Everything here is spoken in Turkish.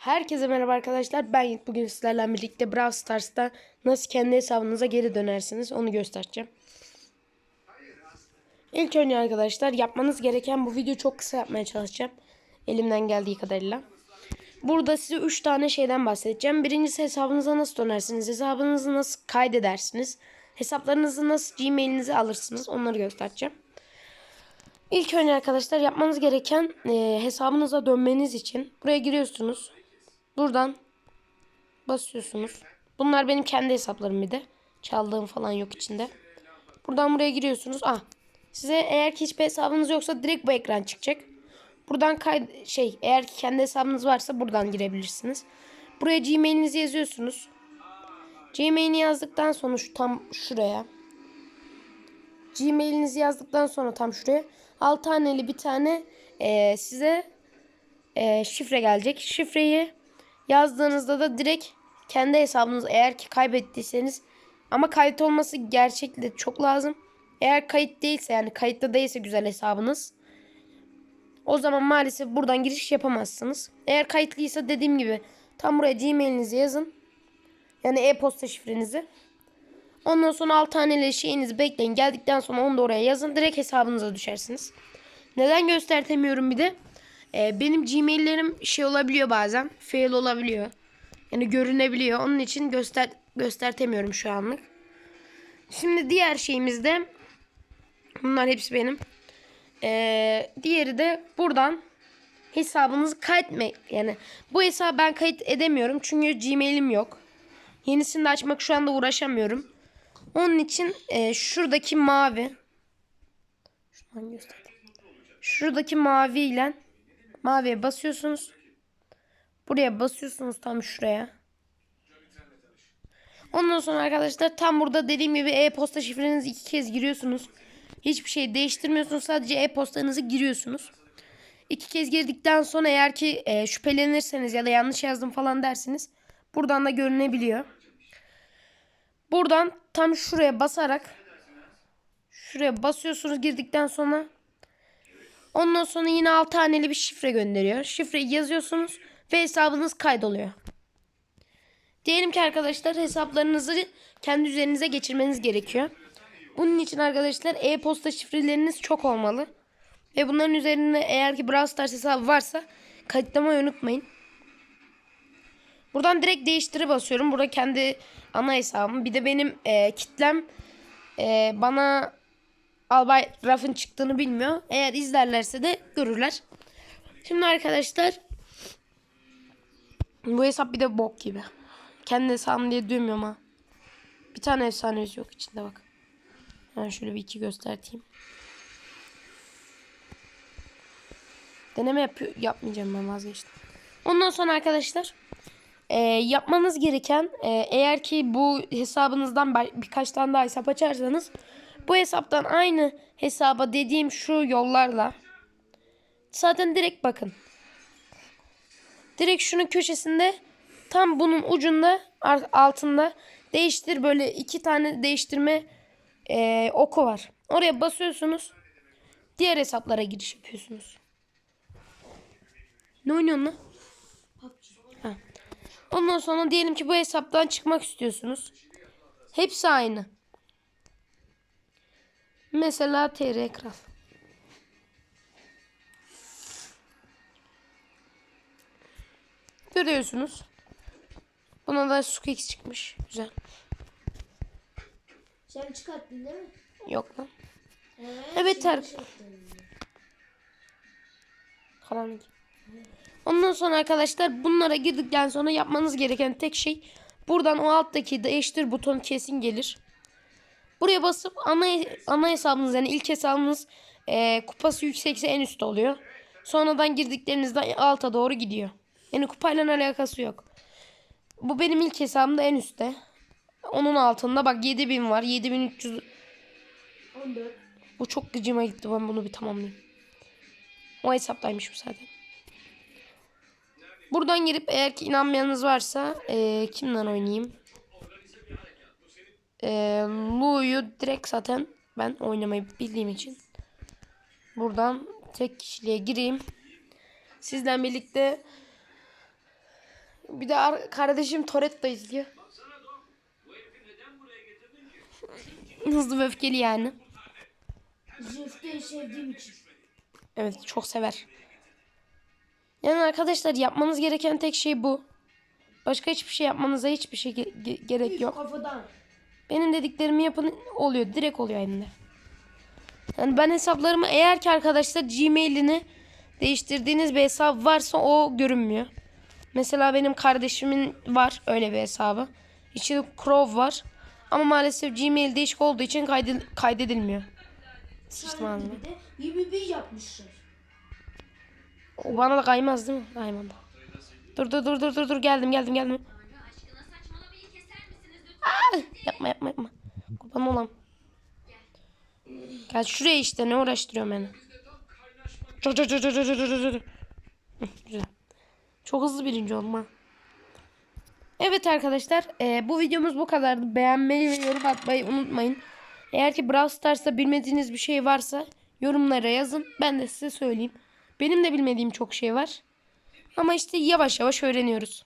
Herkese merhaba arkadaşlar. Ben Yiğit. Bugün sizlerle birlikte Brawl Stars'ta nasıl kendi hesabınıza geri dönersiniz onu göstereceğim. İlk önce arkadaşlar yapmanız gereken bu videoyu çok kısa yapmaya çalışacağım. Elimden geldiği kadarıyla. Burada size 3 tane şeyden bahsedeceğim. Birincisi hesabınıza nasıl dönersiniz? Hesabınızı nasıl kaydedersiniz? Hesaplarınızı nasıl Gmail'inize alırsınız? Onları göstereceğim. İlk önce arkadaşlar yapmanız gereken e, hesabınıza dönmeniz için buraya giriyorsunuz. Buradan basıyorsunuz. Bunlar benim kendi hesaplarım bir de. Çaldığım falan yok içinde. Buradan buraya giriyorsunuz. Ah. Size eğer ki hiçbir hesabınız yoksa direkt bu ekran çıkacak. Buradan kay şey eğer ki kendi hesabınız varsa buradan girebilirsiniz. Buraya Gmail'inizi yazıyorsunuz. Gmail'ini yazdıktan sonra şu tam şuraya. Gmail'inizi yazdıktan sonra tam şuraya 6 haneli bir tane e, size e, şifre gelecek. Şifreyi yazdığınızda da direkt kendi hesabınız eğer ki kaybettiyseniz ama kayıt olması gerçekle çok lazım. Eğer kayıt değilse yani kayıtta değilse güzel hesabınız o zaman maalesef buradan giriş yapamazsınız. Eğer kayıtlıysa dediğim gibi tam buraya Gmail'inizi yazın. Yani e-posta şifrenizi. Ondan sonra 6 taneli şeyinizi bekleyin. Geldikten sonra onu da oraya yazın. Direkt hesabınıza düşersiniz. Neden göstertemiyorum bir de? Ee, benim Gmail'lerim şey olabiliyor bazen. Fail olabiliyor. Yani görünebiliyor. Onun için göster göstertemiyorum şu anlık. Şimdi diğer şeyimizde bunlar hepsi benim. Ee, diğeri de buradan hesabınızı kaydetmek. Yani bu hesabı ben kayıt edemiyorum. Çünkü Gmail'im yok. Yenisini de açmak şu anda uğraşamıyorum. Onun için e, şuradaki mavi. Şuradaki mavi ile maviye basıyorsunuz. Buraya basıyorsunuz tam şuraya. Ondan sonra arkadaşlar tam burada dediğim gibi e-posta şifrenizi iki kez giriyorsunuz. Hiçbir şey değiştirmiyorsunuz. Sadece e-postanızı giriyorsunuz. İki kez girdikten sonra eğer ki e, şüphelenirseniz ya da yanlış yazdım falan dersiniz. Buradan da görünebiliyor. Buradan tam şuraya basarak şuraya basıyorsunuz girdikten sonra ondan sonra yine 6 haneli bir şifre gönderiyor. Şifreyi yazıyorsunuz ve hesabınız kaydoluyor. Diyelim ki arkadaşlar hesaplarınızı kendi üzerinize geçirmeniz gerekiyor. Bunun için arkadaşlar e-posta şifreleriniz çok olmalı. Ve bunların üzerine eğer ki Brawl Stars hesabı varsa kayıtlamayı unutmayın. Buradan direkt değiştiri basıyorum. Burada kendi ana hesabım. Bir de benim e, kitlem e, bana Albay Raf'ın çıktığını bilmiyor. Eğer izlerlerse de görürler. Şimdi arkadaşlar bu hesap bir de bok gibi. Kendi hesabım diye duymuyorum ha. Bir tane efsanemiz yok içinde bak. Ben şöyle bir iki göstereyim. Deneme yapıyor, yapmayacağım ben vazgeçtim. Ondan sonra arkadaşlar e, yapmanız gereken e, eğer ki bu hesabınızdan birkaç tane daha hesap açarsanız bu hesaptan aynı hesaba dediğim şu yollarla zaten direkt bakın. Direkt şunun köşesinde tam bunun ucunda altında değiştir böyle iki tane değiştirme e, oku var. Oraya basıyorsunuz. Diğer hesaplara giriş yapıyorsunuz. Ne oynuyorsun lan? Ondan sonra diyelim ki bu hesaptan çıkmak istiyorsunuz. Hepsi aynı. Mesela TR Kral. Görüyorsunuz. Buna da Squeaks çıkmış. Güzel. Sen çıkarttın değil mi? Yok lan. Evet. Evet Tarık. Karanlık. Ondan sonra arkadaşlar bunlara girdikten sonra yapmanız gereken tek şey buradan o alttaki değiştir butonu kesin gelir. Buraya basıp ana ana hesabınız yani ilk hesabınız e, kupası yüksekse en üstte oluyor. Sonradan girdiklerinizden alta doğru gidiyor. Yani kupayla alakası yok. Bu benim ilk hesabımda en üstte. Onun altında bak 7000 var. 7300 14. bu çok gıcıma gitti. Ben bunu bir tamamlayayım. O hesaptaymış bu zaten. Buradan girip eğer ki inanmayanınız varsa e, kimden oynayayım? E, Lu'yu direkt zaten ben oynamayı bildiğim için. Buradan tek kişiliğe gireyim. Sizden birlikte Bir de ar- kardeşim Toretto izliyor. Hızlı ve öfkeli yani. Jüfteyi sevdiğim için. Evet çok sever. Yani arkadaşlar yapmanız gereken tek şey bu. Başka hiçbir şey yapmanıza hiçbir şey ge- ge- gerek yok. Kafadan. Benim dediklerimi yapın oluyor. Direkt oluyor elimde. Yani ben hesaplarımı eğer ki arkadaşlar Gmail'ini değiştirdiğiniz bir hesap varsa o görünmüyor. Mesela benim kardeşimin var öyle bir hesabı. İçinde Chrome var. Ama maalesef Gmail değişik olduğu için kaydı- kaydedilmiyor. Sana ağzına. gibi de 21 yapmışlar. O bana da kaymaz değil mi? Kaymaz. Dur dur dur dur dur dur geldim geldim geldim. Yapma yapma. Kurban olam. Gel şuraya işte ne uğraştırıyor beni. Çok çok çok çok çok çok çok hızlı birinci oldum ha. Evet arkadaşlar e, bu videomuz bu kadardı. Beğenmeyi ve yorum atmayı unutmayın. Eğer ki Brawl Stars'ta bilmediğiniz bir şey varsa yorumlara yazın. Ben de size söyleyeyim. Benim de bilmediğim çok şey var. Ama işte yavaş yavaş öğreniyoruz.